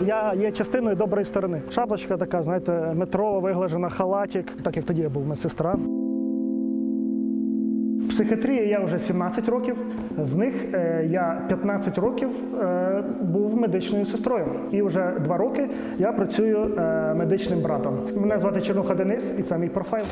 Я є частиною доброї сторони. Шапочка така, знаєте, метрова, виглажена, халатик, так як тоді я був медсестра. Психіатрії я вже 17 років. З них е, я 15 років е, був медичною сестрою. І вже два роки я працюю е, медичним братом. Мене звати Чернуха Денис, і це мій профайл.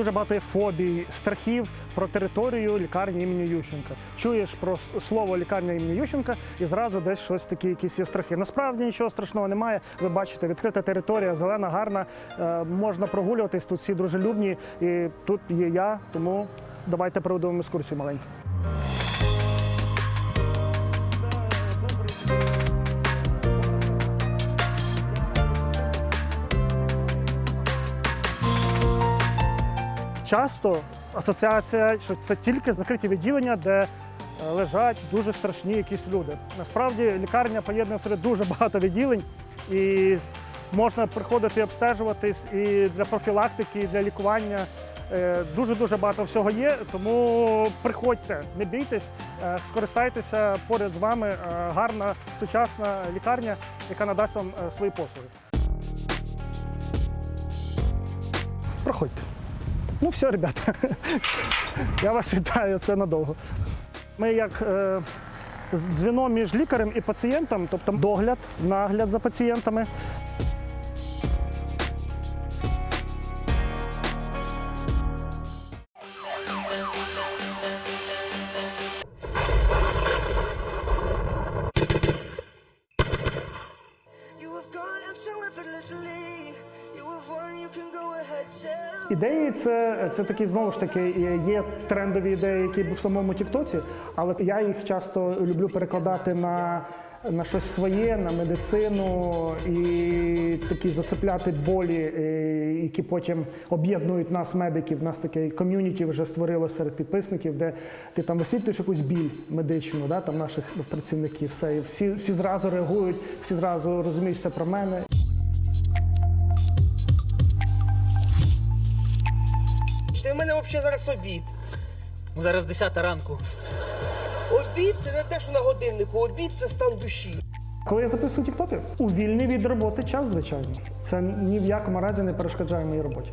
Дуже багато фобій, страхів про територію лікарні імені Ющенка. Чуєш про слово лікарня імені Ющенка і зразу десь щось такі, якісь є страхи. Насправді нічого страшного немає. Ви бачите, відкрита територія, зелена, гарна. Е, можна прогулюватись. Тут всі дружелюбні, і тут є я. Тому давайте проведемо екскурсію маленьку. Часто асоціація, що це тільки закриті відділення, де е, лежать дуже страшні якісь люди. Насправді лікарня поєднує собі дуже багато відділень, і можна приходити обстежуватись і для профілактики, і для лікування. Дуже дуже багато всього є, тому приходьте, не бійтесь, е, скористайтеся поряд з вами е, гарна сучасна лікарня, яка надасть вам е, свої послуги. Проходьте. Ну все, ребята. Я вас вітаю, це надовго. Ми як е, з- дзвіно між лікарем і пацієнтом, тобто догляд, нагляд за пацієнтами. Ідеї це, це такі знову ж таки є трендові ідеї, які в самому Тіктоці, але я їх часто люблю перекладати на, на щось своє, на медицину і такі зацепляти болі, е, які потім об'єднують нас, медиків. У нас таке ком'юніті вже створилося серед підписників, де ти там висвітлюєш якусь біль медичну, да, там наших працівників. Все, і всі, всі зразу реагують, всі зразу розуміють все про мене. Мене взагалі зараз обід. Зараз 10 ранку. Обід це не те, що на годиннику, обід це стан душі. Коли я записую тіктоки, у вільний від роботи час, звичайно. Це ні в якому разі не перешкоджає моїй роботі.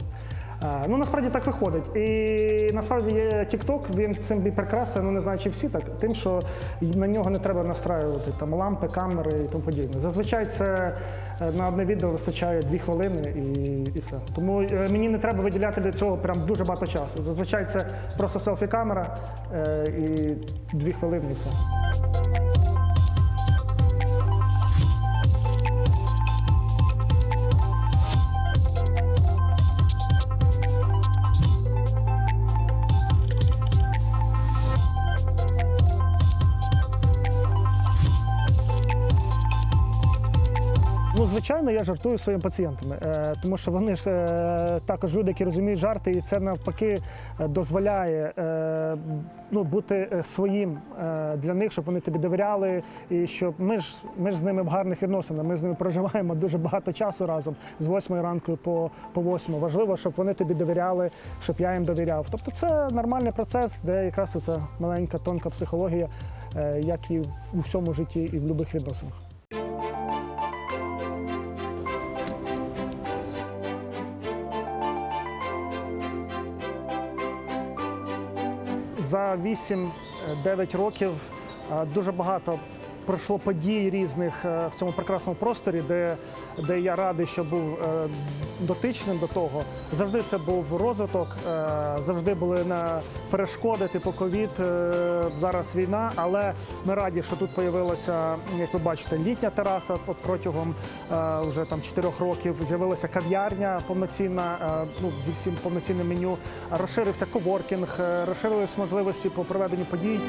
Ну насправді так виходить. І насправді є TikTok, він цим прекрасний, ну не знаю, чи всі так, тим, що на нього не треба настраювати там лампи, камери і тому подібне. Зазвичай це е, на одне відео вистачає дві хвилини і, і все. Тому е, мені не треба виділяти для цього прям дуже багато часу. Зазвичай це просто селфі-камера е, і дві хвилини і все. Звичайно, я жартую своїми пацієнтами, е, тому що вони ж е, також люди, які розуміють жарти, і це навпаки е, дозволяє ну, бути своїм для них, щоб вони тобі довіряли. І щоб ми ж ми ж з ними в гарних відносинах. Ми з ними проживаємо дуже багато часу разом з 8 ранку по, по 8. Важливо, щоб вони тобі довіряли, щоб я їм довіряв. Тобто це нормальний процес, де якраз це маленька тонка психологія, як і у всьому житті, і в будь-яких відносинах. За 8-9 років е, дуже багато пройшло подій різних е, в цьому прекрасному просторі, де, де я радий, що був е, дотичним до того. Завжди це був розвиток, е, завжди були на перешкоди, типу ковід, зараз війна. Але ми раді, що тут з'явилася, як ви бачите, літня тераса от протягом вже там 4 років. З'явилася кав'ярня повноцінна, ну, зі всім повноцінним меню. Розширився коворкінг, розширились можливості по проведенню подій.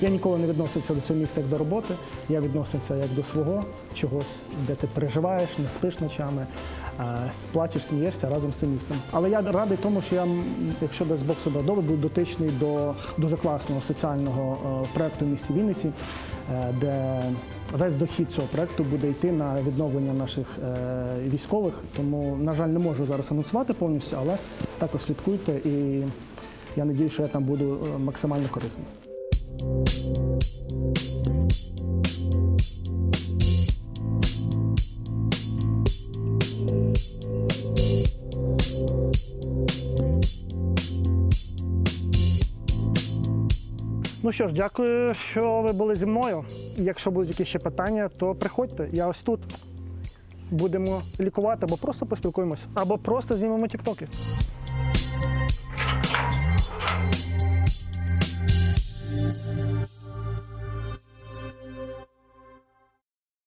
Я ніколи не відносився до цього місця як до роботи. Я відносився як до свого чогось, де ти переживаєш, не спиш ночами, плачеш, смієшся разом з цим місцем. Але я радий тому, що я, якщо без Бог себе добре, буду дотичний до дуже класного соціального е, проекту в місті Вінниці, е, де весь дохід цього проекту буде йти на відновлення наших е, військових. Тому, на жаль, не можу зараз анонсувати повністю, але також слідкуйте і я надію, що я там буду максимально корисним. Ну що ж, дякую, що ви були зі мною. Якщо будуть якісь ще питання, то приходьте. Я ось тут. Будемо лікувати або просто поспілкуємось, або просто знімемо тіктоки.